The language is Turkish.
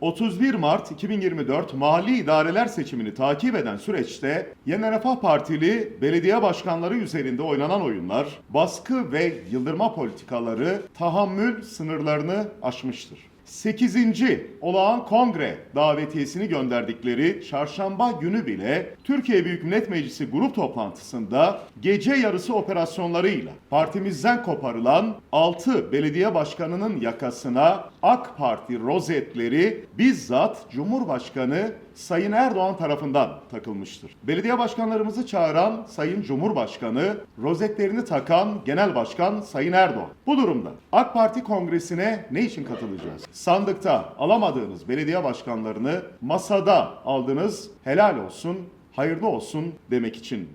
31 Mart 2024 mahalli idareler seçimini takip eden süreçte Yeniden Refah Partili belediye başkanları üzerinde oynanan oyunlar, baskı ve yıldırma politikaları tahammül sınırlarını aşmıştır. 8. olağan kongre davetiyesini gönderdikleri çarşamba günü bile Türkiye Büyük Millet Meclisi grup toplantısında gece yarısı operasyonlarıyla partimizden koparılan 6 belediye başkanının yakasına AK Parti rozetleri bizzat Cumhurbaşkanı Sayın Erdoğan tarafından takılmıştır. Belediye başkanlarımızı çağıran Sayın Cumhurbaşkanı, rozetlerini takan Genel Başkan Sayın Erdoğan. Bu durumda AK Parti kongresine ne için katılacağız? Sandıkta alamadığınız belediye başkanlarını masada aldınız, helal olsun, hayırlı olsun demek için